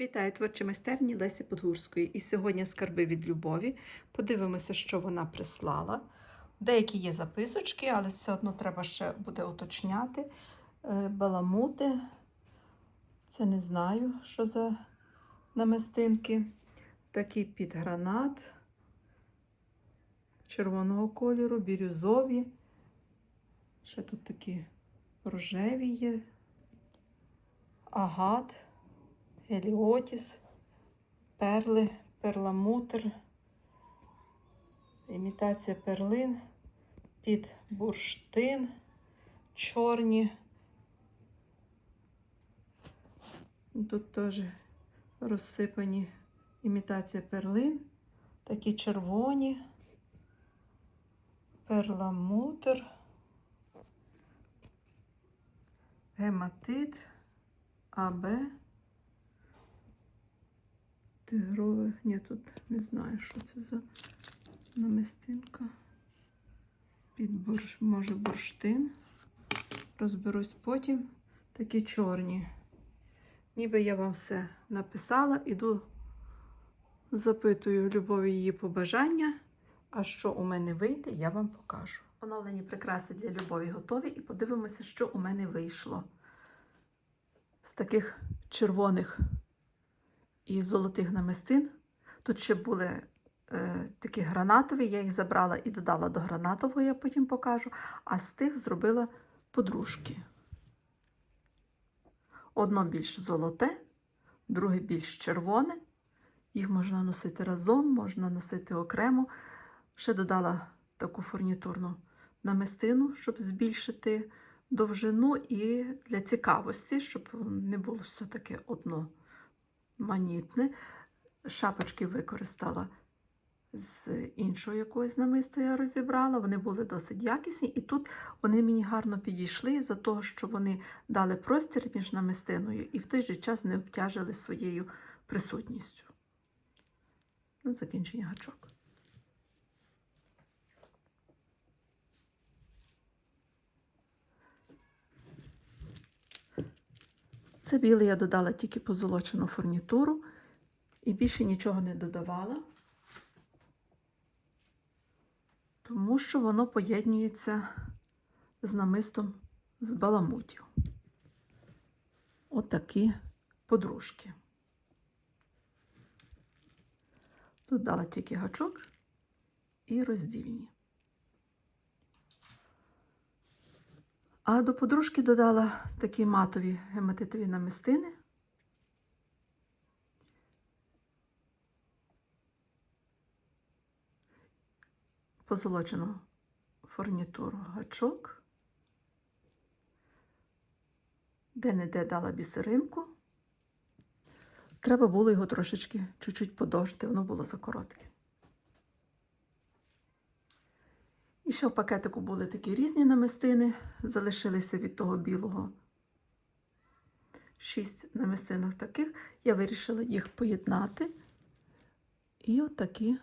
Вітаю творчі майстерні Лесі Подгурської. І сьогодні скарби від любові. Подивимося, що вона прислала. Деякі є записочки, але все одно треба ще буде уточняти. Е, Баламути. Це не знаю, що за намистинки. Такий підгранат червоного кольору, бірюзові. Ще тут такі рожеві є. Агат. Еліотіс, перли, перламутр, імітація перлин, під бурштин, чорні. Тут теж розсипані імітація перлин, такі червоні, перламутр, гематит, АБ. Тигрове, ні, тут не знаю, що це за намистинка. Під бурш, може бурштин. Розберусь потім. Такі чорні. Ніби я вам все написала, іду, запитую любові її побажання. А що у мене вийде, я вам покажу. Оновлені прикраси для любові готові, і подивимося, що у мене вийшло. З таких червоних і золотих намистин. Тут ще були е, такі гранатові, я їх забрала і додала до гранатового, я потім покажу. А з тих зробила подружки. Одно більш золоте, друге більш червоне. Їх можна носити разом, можна носити окремо. Ще додала таку фурнітурну намистину, щоб збільшити довжину і для цікавості, щоб не було все таке одно манітне. Шапочки використала з іншого якогось намиста я розібрала. Вони були досить якісні, і тут вони мені гарно підійшли за того, що вони дали простір між намистиною і в той же час не обтяжили своєю присутністю. На закінчення гачок. Це біле я додала тільки позолочену фурнітуру і більше нічого не додавала, тому що воно поєднується з намистом з баламутів. Отакі подружки. Тут дала тільки гачок і роздільні. А до подружки додала такі матові гематитові намистини. Позолочену фурнітуру гачок, де-не-де дала бісеринку. Треба було його трошечки чуть-чуть подовжити, воно було закоротке. І ще в пакетику були такі різні намистини, залишилися від того білого шість намистинок таких. Я вирішила їх поєднати. І от такі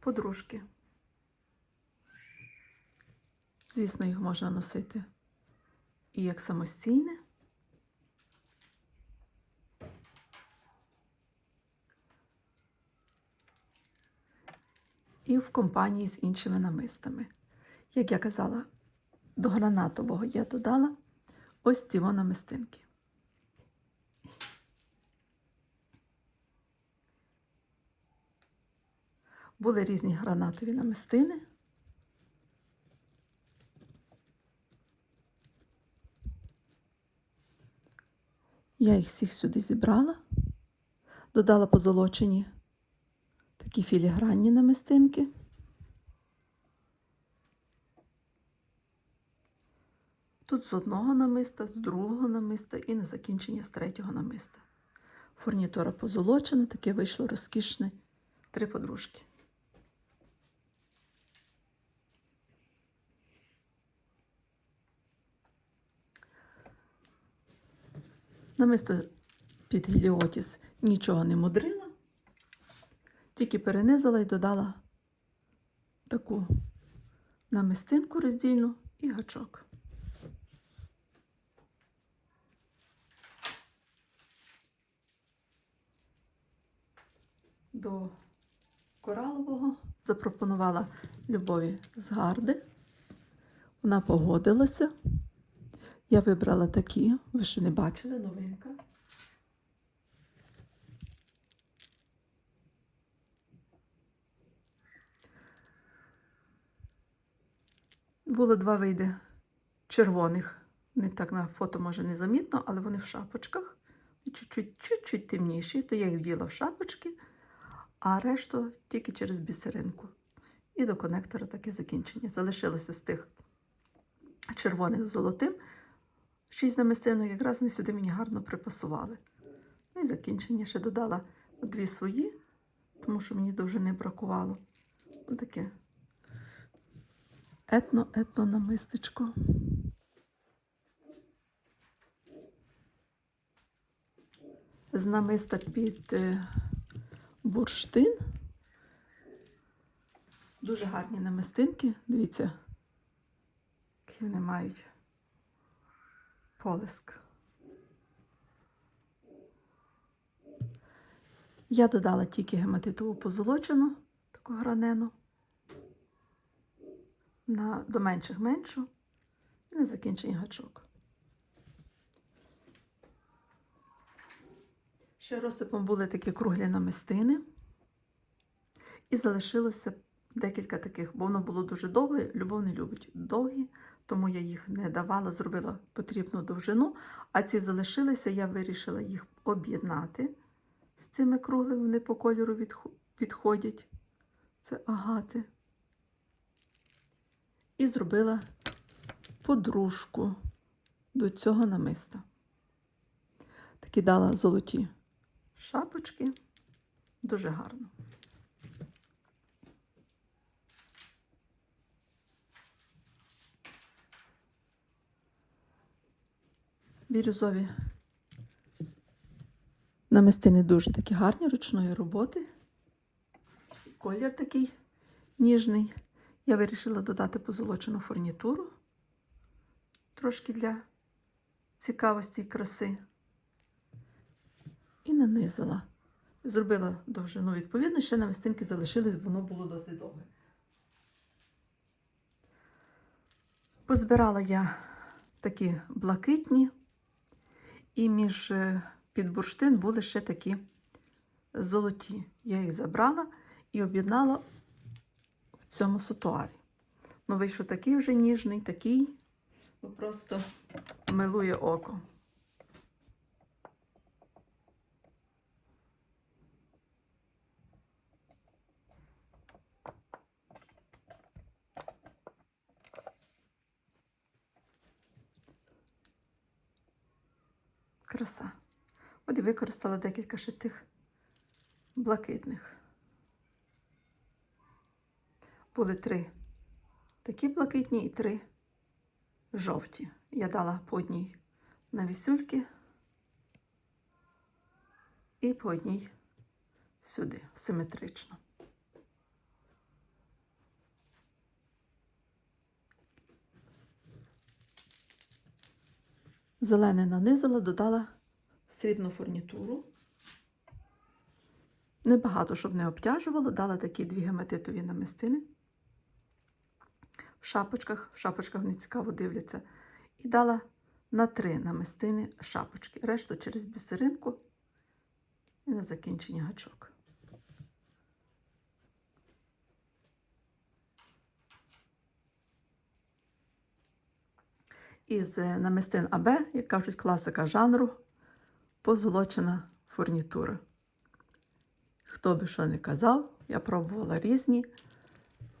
подружки. Звісно, їх можна носити і як самостійне. І в компанії з іншими намистами. Як я казала, до гранатового я додала ось ці намистинки. Були різні гранатові намистини. Я їх всіх сюди зібрала, додала позолочені такі філігранні намистинки. Тут з одного намиста, з другого намиста і на закінчення з третього намиста. Фурнітура позолочена, таке вийшло розкішне три подружки. Намисто під гіліотіс нічого не мудрила. Тільки перенизала і додала таку намистинку роздільну і гачок. до коралового. Запропонувала Любові з гарди. Вона погодилася. Я вибрала такі, ви ще не бачили, новинка. Було два види червоних. Не так на фото може не замітно, але вони в шапочках. Чуть-чуть, темніші, то я їх вділа в шапочки, а решту тільки через бісеринку. І до конектора таке закінчення. Залишилося з тих червоних з золотим. Шість намистинок якраз вони сюди мені гарно припасували. Ну і закінчення ще додала дві свої, тому що мені дуже не бракувало. Таке етно-етно намистечко. З намиста під е, бурштин. Дуже гарні намистинки. Дивіться, які вони мають полиск. Я додала тільки гематитову позолочену, таку гранену, на, до менших меншу і на закінчення гачок. Ще розсипом були такі круглі намистини. І залишилося декілька таких, бо воно було дуже довге, любов не любить довгі, тому я їх не давала, зробила потрібну довжину. А ці залишилися, я вирішила їх об'єднати з цими круглими, вони по кольору відхо- підходять. Це агати. І зробила подружку до цього намиста. Такі дала золоті шапочки. Дуже гарно. Бірюзові намистини дуже такі гарні ручної роботи. Колір такий ніжний. Я вирішила додати позолочену фурнітуру трошки для цікавості і краси. І нанизала. Зробила довжину відповідно, ще намистинки залишились, бо воно було досить довге. Позбирала я такі блакитні, і між е, під бурштин були ще такі золоті. Я їх забрала і об'єднала цьому сутуарі. Ну, вийшов такий вже ніжний, такий, ну, просто милує око. Краса. От і використала декілька ще тих блакитних. Були три такі блакитні і три жовті. Я дала по одній на вісюльки і по одній сюди, симетрично. Зелене нанизала, додала срібну фурнітуру. Небагато, щоб не обтяжувало, дала такі дві гематитові намистини. Шапочках, в шапочках не цікаво дивляться. І дала на три намистини шапочки. Решту через бісеринку і на закінчення гачок. Із е, намистин АБ, як кажуть, класика жанру, позолочена фурнітура. Хто би що не казав, я пробувала різні,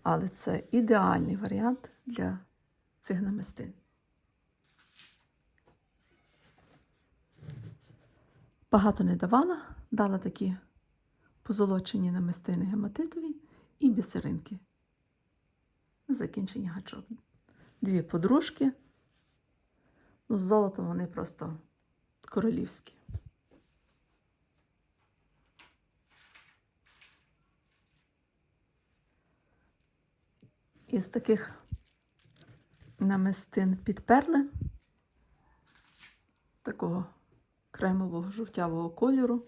але це ідеальний варіант для цих намистин. Багато не давала, дала такі позолочені намистини гематитові і бісеринки. На закінчення гачок. Дві подружки. Ну, з золотом вони просто королівські. Із таких намистин підперли такого кремового жовтявого кольору.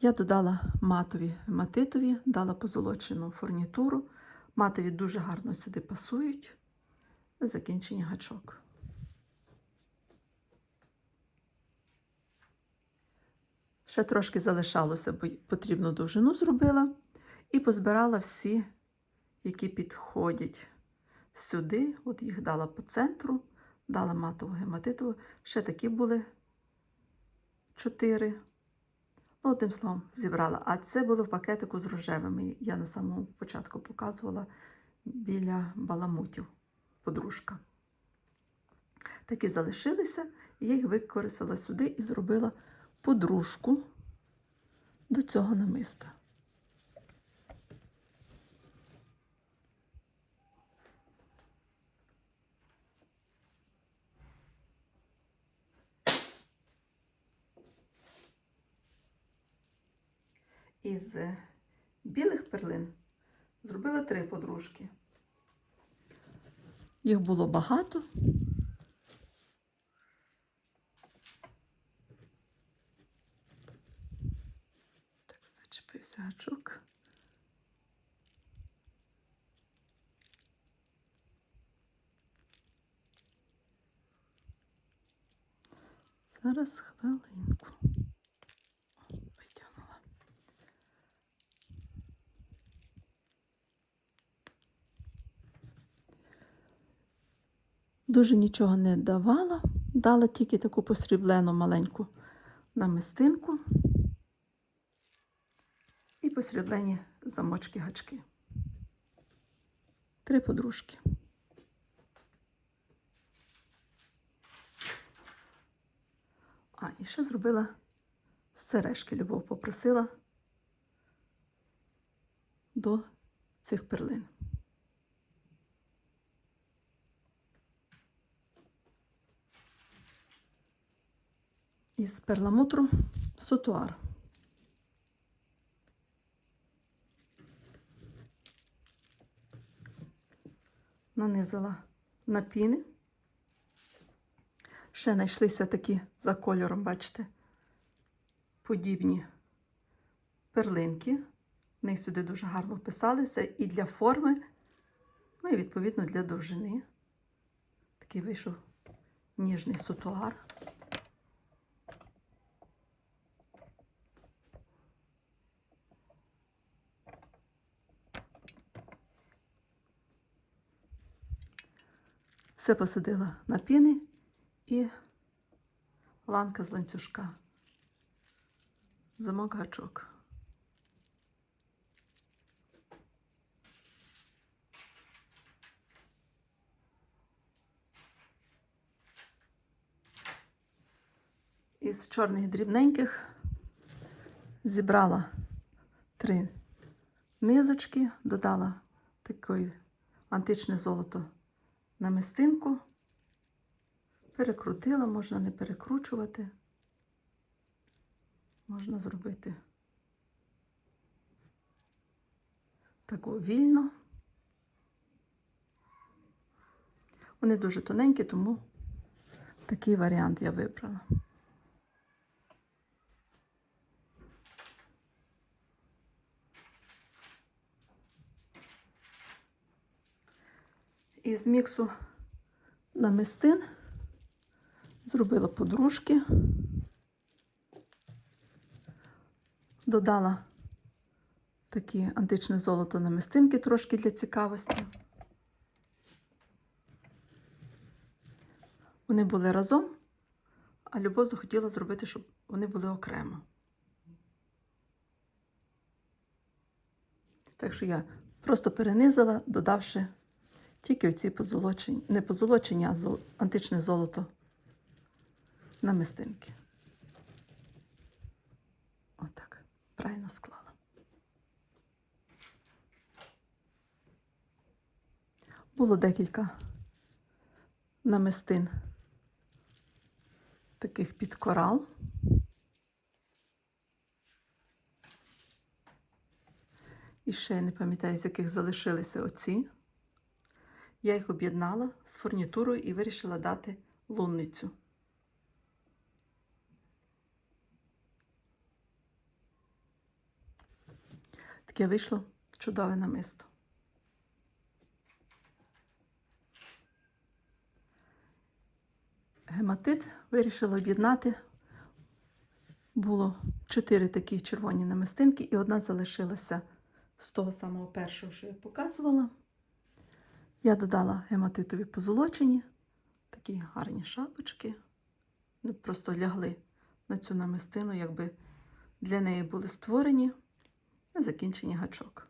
Я додала матові матитові, дала позолочену фурнітуру. Матові дуже гарно сюди пасують. Закінчення гачок. Ще трошки залишалося, бо потрібну довжину зробила. І позбирала всі, які підходять сюди. От їх дала по центру, дала матову гематитову. Ще такі були чотири. Ну, одним словом, зібрала. А це було в пакетику з рожевими. Я на самому початку показувала біля баламутів подружка. Такі залишилися, я їх використала сюди і зробила подружку до цього намиста. Із білих перлин зробила три подружки. Їх було багато. Так, зачепився гачок. Зараз хвилинку. Дуже нічого не давала, дала тільки таку посріблену маленьку намистинку і посріблені замочки гачки. Три подружки. А, і ще зробила сережки. Любов попросила до цих перлин. Із перламутру сотуар. Нанизала на піни. Ще знайшлися такі за кольором, бачите, подібні перлинки. Вони сюди дуже гарно вписалися і для форми, ну і відповідно для довжини. Такий вийшов ніжний сутуар. Все посадила на піни і ланка з ланцюжка. Замок гачок. Із чорних дрібненьких зібрала три низочки, додала таке античне золото намистинку, перекрутила, можна не перекручувати, можна зробити таку вільно. Вони дуже тоненькі, тому такий варіант я вибрала. Із міксу намистин зробила подружки, додала такі античне золото намистинки трошки для цікавості. Вони були разом, а Любов захотіла зробити, щоб вони були окремо. Так що я просто перенизила, додавши тільки оці позолочені, не позолочені, а зол, античне золото намистинки. Отак, правильно склала. Було декілька намистин таких під корал. І ще не пам'ятаю, з яких залишилися оці. Я їх об'єднала з фурнітурою і вирішила дати лунницю. Таке вийшло чудове намисто. Гематит вирішила об'єднати. Було чотири такі червоні намистинки, і одна залишилася з того самого першого, що я показувала. Я додала гематитові позолочені, такі гарні шапочки. Просто лягли на цю намистину, якби для неї були створені на закінченні гачок.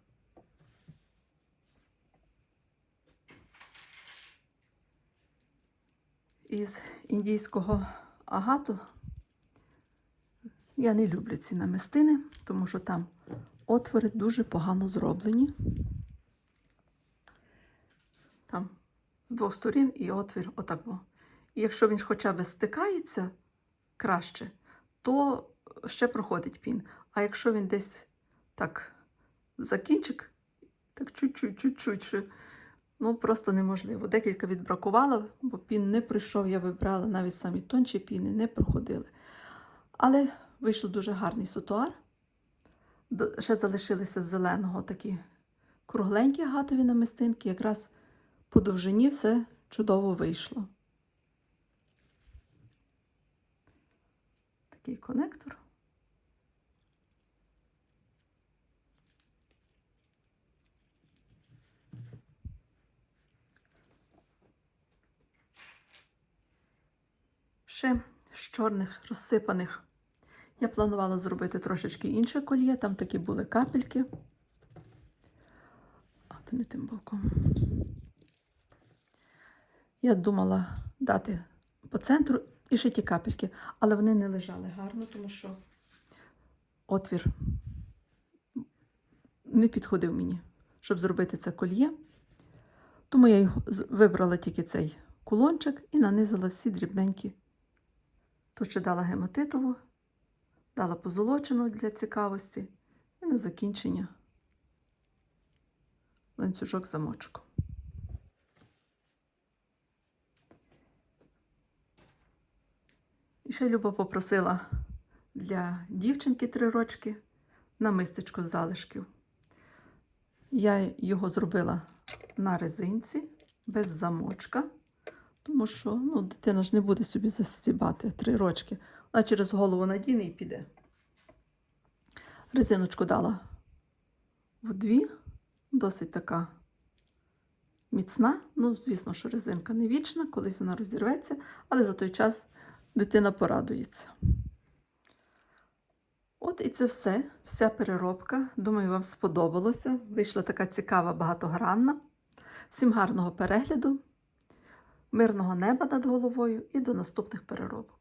Із індійського агату я не люблю ці намистини, тому що там отвори дуже погано зроблені. Там з двох сторін і отвір отак. І якщо він хоча б стикається краще, то ще проходить пін. А якщо він десь так закінчик, так чуть-чуть, чуть-чуть, ну просто неможливо. Декілька відбракувала, бо пін не пройшов, я вибрала навіть самі тонші піни, не проходили. Але вийшов дуже гарний сутуар. Ще залишилися з зеленого такі кругленькі гатові намистинки, якраз по довжині все чудово вийшло. Такий конектор. Ще з чорних розсипаних. Я планувала зробити трошечки інше кольє, там такі були капельки. А то не тим боком. Я думала дати по центру і ще ті капельки, але вони не лежали гарно, тому що отвір не підходив мені, щоб зробити це кольє. Тому я вибрала тільки цей кулончик і нанизала всі дрібненькі. Тут ще дала гематитову, дала позолочену для цікавості і на закінчення ланцюжок замочку. І ще Люба попросила для дівчинки три рочки на намистечко з залишків. Я його зробила на резинці без замочка, тому що ну, дитина ж не буде собі застібати три рочки. Вона через голову надіне і піде. Резиночку дала в дві, досить така міцна. Ну, звісно, що резинка не вічна, колись вона розірветься, але за той час дитина порадується. От і це все, вся переробка. Думаю, вам сподобалося. Вийшла така цікава, багатогранна. Всім гарного перегляду, мирного неба над головою і до наступних переробок.